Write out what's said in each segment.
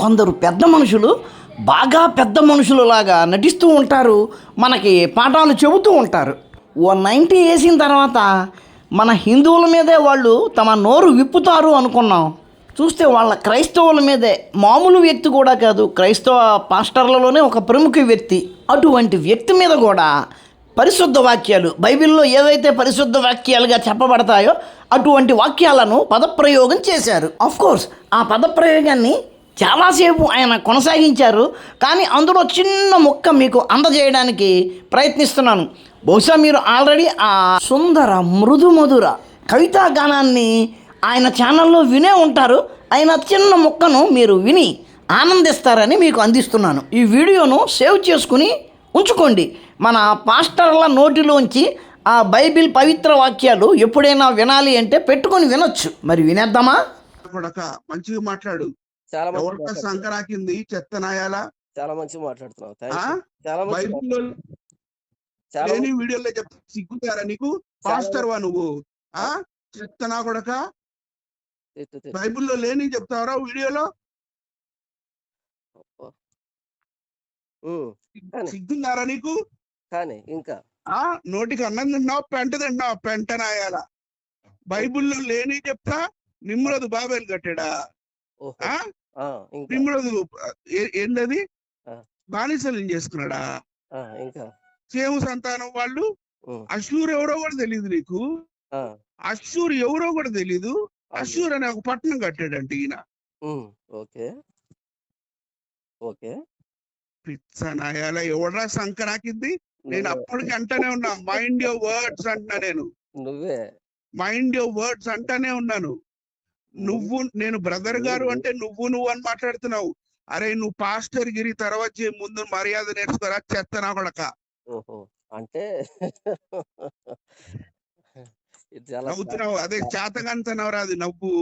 కొందరు పెద్ద మనుషులు బాగా పెద్ద మనుషులలాగా నటిస్తూ ఉంటారు మనకి పాఠాలు చెబుతూ ఉంటారు. ఓ నైంటీ వేసిన తర్వాత మన హిందువుల మీదే వాళ్ళు తమ నోరు విప్పుతారు అనుకున్నాం. చూస్తే వాళ్ళ క్రైస్తవుల మీదే మామూలు వ్యక్తి కూడా కాదు క్రైస్తవ పాస్టర్లలోనే ఒక ప్రముఖ వ్యక్తి. అటువంటి వ్యక్తి మీద కూడా పరిశుద్ధ వాక్యాలు బైబిల్లో ఏవైతే పరిశుద్ధ వాక్యాలుగా చెప్పబడతాయో అటువంటి వాక్యాలను పదప్రయోగం చేశారు. కోర్స్ ఆ పదప్రయోగాన్ని చాలాసేపు ఆయన కొనసాగించారు. కానీ అందులో చిన్న ముక్క మీకు అందజేయడానికి ప్రయత్నిస్తున్నాను. బహుశా మీరు ఆల్రెడీ ఆ సుందర మృదు మధుర కవితా గానాన్ని ఆయన ఛానల్లో వినే ఉంటారు. ఆయన చిన్న ముక్కను మీరు విని ఆనందిస్తారని మీకు అందిస్తున్నాను. ఈ వీడియోను సేవ్ చేసుకుని ఉంచుకోండి. మన పాస్టర్ల నోటిలోంచి ఆ బైబిల్ పవిత్ర వాక్యాలు ఎప్పుడైనా వినాలి అంటే పెట్టుకొని వినొచ్చు. మరి వినేద్దామా? మంచిగా మాట్లాడు. చాలా మంచి సంకరాకింది చెత్త నాయాల? చాలా మంచిగా మాట్లాడుతున్నావు. చాలా మంచి వీడియోలో చెప్తా సిగ్గుతారా నీకు? పాస్టర్ వా నువ్వు? ఆ? చెత్త నా కొడక? మంచి- బైబిల్లో లేని చెప్తావరా వీడియోలో. సిగ్గున్నారా నీకు? కానీ ఇంకా ఆ? నోటికి అన్నం తిన్నావు పెంట తిన్నావు పెంట నాయాల. బైబిల్లో లేని చెప్తా నిమ్రదు బాబేలు కట్టాడా? ఓహో ఆ ఆ, ఇంకా నిమ్రదు ఏ- ఏందది? ఆ. బానిసలు చేసుకున్నాడా? ఇంకా. సేము సంతానం వాళ్ళు? అశూర్ ఎవరో కూడా తెలియదు నీకు? ఆ, అశూర్ ఎవరో కూడా తెలీదు? అశూర్ అనే ఒక పట్టణం కట్టాడంట ఈయన. ఓకే. ఓకే. పిచ్చ నాయాల ఎవడ్రా సంకరాకింది నేను అప్పటికి అంటానే ఉన్నా. మైండ్ యువర్ వర్డ్స్ అంటున్నా నేను. నువ్వే. మైండ్ యువర్ వర్డ్స్ అంటానే ఉన్నాను. నువ్వు నేను బ్రదర్ గారు అంటే నువ్వు నువ్వు అని మాట్లాడుతున్నావు. అరే నువ్వు పాస్టర్ గిరి తర్వాత ముందు మర్యాద నేర్చుకోరా? చెత్త నా కొడక. అంటే నవ్వుతున్నావు. అదే చేతకంటున్నావు అది నవ్వు.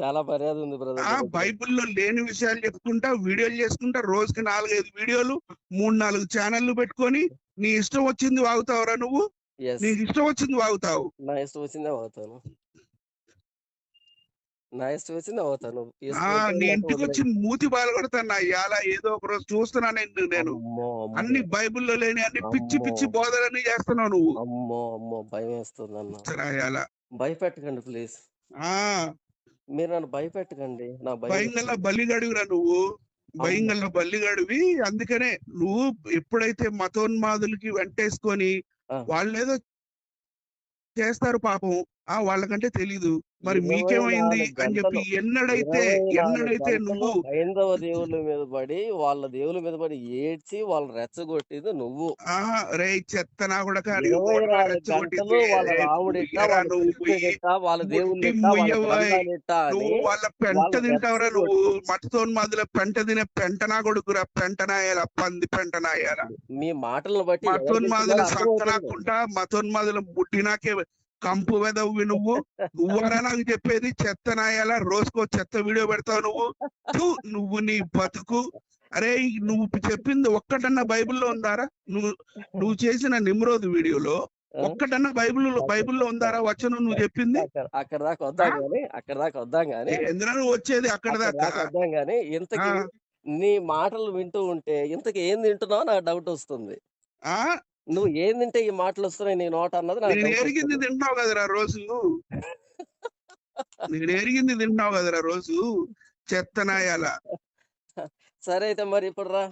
చాలా మర్యాద ఉంది ఆ బ్రదర్ బైబిల్లో లేని విషయాలు చెప్పుకుంటా వీడియోలు చేసుకుంటా రోజుకి నాలుగైదు వీడియోలు మూడు నాలుగు ఛానళ్ళు పెట్టుకొని నీ ఇష్టం వచ్చింది వాగుతావురా నువ్వు? నీకు ఇష్టం వచ్చింది వాగుతావు. నా ఇష్టం వచ్చిందే అవుతాను నా ఇష్టం వచ్చిందే అవుతాను. ఆ నీ ఇంటికి వచ్చి మూతి బాలు కొడతాను ఇవాళ ఏదో ఒక రోజు చూస్తున్నా నేను. నేను అన్ని బైబిల్లో లేని అన్ని పిచ్చి పిచ్చి. బోధలన్నీ చేస్తున్నావు నువ్వు. అమ్మో అమ్మో. భయం వేస్తుంది అన్న భయపెట్టకండి ప్లీజ్. మీరు నన్ను భయపెట్టకండి. నా భయం భయంగల్లా బలిగడుగురా నువ్వు. భయంగల్లా బల్లిగడివి అందుకనే నువ్వు ఎప్పుడైతే మతోన్మాదులకి వెంటేసుకొని. వాళ్ళేదో చేస్తారు పాపం ఆ వాళ్ళకంటే తెలీదు. మరి మీకేమైంది అని చెప్పి ఎన్నడైతే ఎన్నడైతే నువ్వు హైందవ దేవుళ్ళ మీద పడి వాళ్ళ దేవుళ్ళ మీద పడి ఏడ్చి వాళ్ళని రెచ్చగొట్టేది నువ్వు. ఆహా! రే చెత్త నా కూడా గంటలు వాళ్ళ వాళ్ళ వాళ్ళ వాళ్ళ నువ్వు వాళ్ళ పెంట వాళ్ళ తింటావురా నువ్వు. మతతోన్ మధ్యలో పెంట తినే పెంటనా కొడుకురా? పెంటనాయాల పంది పెంటనాయాల మీ మాటలను బట్టి మతోన్మాదుల. సంకనాకుంటా మతోన్మాదుల బుట్టినాకే కంపు వెదవి నువ్వు. నువ్వరా నాకు చెప్పేది? చెత్త నాయాల? రోజుకో చెత్త వీడియో పెడతావు నువ్వు. నువ్వు నీ బతుకు. అరే నువ్వు చెప్పింది ఒక్కటన్నా బైబిల్లో ఉందారా? నువ్వు నువ్వు చేసిన నిమ్రోద్ వీడియోలో? ఒక్కటన్నా బైబిల్లో బైబిల్లో ఉందారా వచ్చను నువ్వు చెప్పింది? అక్కడ దాకా వద్దాం గానీ అక్కడ దాకా వద్దాం గానీ ఎందుకు నువ్వు వచ్చేది అక్కడ దాకా? వద్దాం గానీ ఇంతకి. నీ మాటలు వింటూ ఉంటే ఇంతకి ఏం తింటున్నావు నాకు డౌట్ వస్తుంది. ఆ? నువ్వు ఏం తింటే ఈ మాటలు వస్తున్నాయి నీ నోట అన్నది నేను ఎరిగింది. తింటావు కదరా రోజు. నేను ఎరిగింది తింటావు కదరా రోజు. చెత్త నాయాల సరే అయితే మరి ఇప్పుడు రా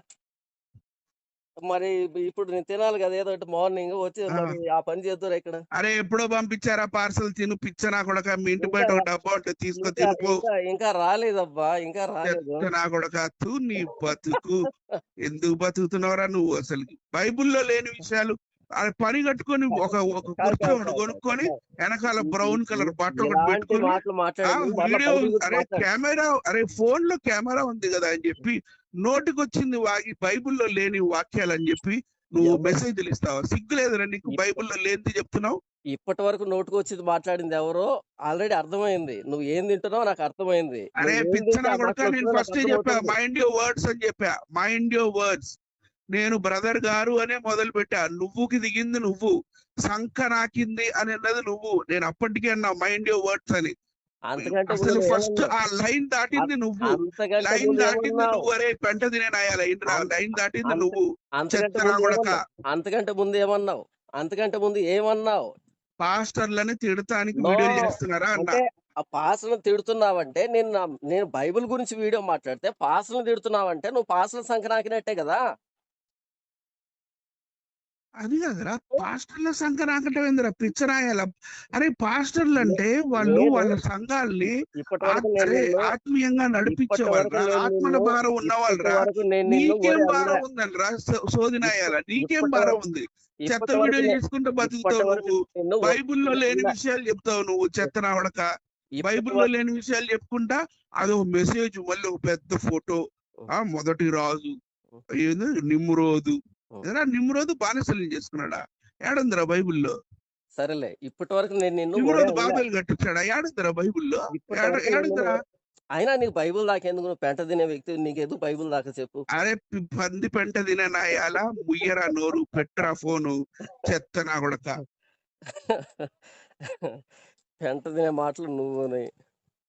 మరి ఇప్పుడు నేను తినాలి కదా ఏదో ఒకటి మార్నింగ్ వచ్చి ఆ. మరి ఆ పని చేద్దురా ఇక్కడ. అరే ఎప్పుడో పంపించారా పార్సల్ తిను పిచ్చ నా కొడక మీ ఇంటి బయట ఒక డబ్బా ఉంటే తీసుకో తినుకో. ఇంకా రాలేదబ్బా ఇంకా రాలేదు. నా కొడక తూ నీ బతుకు. ఎందుకు బతుకుతున్నావురా నువ్వు అసలు బైబిల్లో లేని విషయాలు. అరే పని కట్టుకొని ఒక ఒక కుర్చీ ఒకటి కొనుక్కొని. వెనకాల బ్రౌన్ కలర్ బట్ట ఒకటి పెట్టుకొని వీడియో అరే. కెమెరా అరే ఫోన్లో కెమెరా ఉంది కదా అని చెప్పి నోటికొచ్చింది వాగి బైబిల్లో లేని వాక్యాలు అని చెప్పి నువ్వు? మెసేజ్లు ఇస్తావా సిగ్గులేదురా నీకు ఇప్ప- బైబిల్లో లేనిది చెప్తున్నావు ఇప్పటి వరకు నోటుకు వచ్చి మాట్లాడింది ఎవరో ఆల్రెడీ అర్థమైంది నువ్వు ఏం తింటున్నావు నాకు అర్థమైంది అరే నువ్వు ఏం పిచ్చ తింటే నా ఆ కొడక మాటలు నేను ఫస్ట్ నాకు చెప్పా. మైండ్ యువర్ వర్డ్స్ అని చెప్పా మైండ్ యువర్ వర్డ్స్ నేను బ్రదర్ గారు అనే మొదలు పెట్టా. నువ్వుకి దిగింది నువ్వు. సంఖ నాకింది అని అన్నది నువ్వు. నేను అప్పటికే అన్నా మైండ్ యువర్ వర్డ్స్ అని. అంతకంటే అసలు ముందు ఫస్ట్? ఆ లైన్ దాటింది నువ్వు. లైన్ దాటింది నువ్వు. అరే పెంట తినే నాయ లైన్ లైన్ దాటింది నువ్వు. అంతకంటే ముందు ఏమన్నావు? అంతకంటే ముందు ఏమన్నావు? అంతకంటే ముందు ఏమన్నావు? పాస్టర్లని తిడటానికి No. వీడియోలు చేస్తున్నారా అన్న? ఆ పాసలను తిడుతున్నావంటే నేను నా- నేను బైబిల్ గురించి వీడియో మాట్లాడితే పాసలను తిడుతున్నావంటే నువ్వు పాసల సంక్రాంతినట్టే కదా? అది కదరా పాస్టర్ల సంఘ నాకటమేందిరా పిచ్చరాయాల అరే పాస్టర్లు అంటే వాళ్ళు వాళ్ళ సంఘాల్ని ఆత్మీయంగా నడిపించే ఇప్పటి వరకు వాళ్ళరా నేను ఆత్మల భారం ఉన్నవాళ్ళరా. నీకేం భారం ఉందనరా సోదినాయాల? నీకేం భారం ఉంది? చెత్త నేను- చేసుకుంటూ బతుకుతావు నువ్వు. బైబిల్లో లేని విషయాలు చెప్తావు నువ్వు చెత్త నావడక ఇప్పటి బైబిల్లో లేని విషయాలు చెప్పుకుంటా అదొక మెసేజ్ మళ్ళీ ఒక పెద్ద ఫోటో. ఆ మొదటి రాజు ఏంది? నిమ్రోదు ఏదైనా నిమ్రోదు బానిసలు చేసుకున్నాడా? ఏడుందిరా బైబిల్లో? సరేలే ఇప్పటి వరకు నేను నిన్ను. బాబేలు కట్టించాడా? ఏడుందిరా బైబిల్లో? ఏడుందిరా? అయినా నీకు బైబిల్ దాకేందుకు నువ్వు పెంట తినే వ్యక్తి నీకు ఎందుకు బైబిల్ దాకా చెప్పు? అరే పంది పెంట తిన నాయాల ముయ్యరా నోరు పెట్టరా ఫోను చెత్త నా కొడక. పెంట తినే మాటలు నువ్వు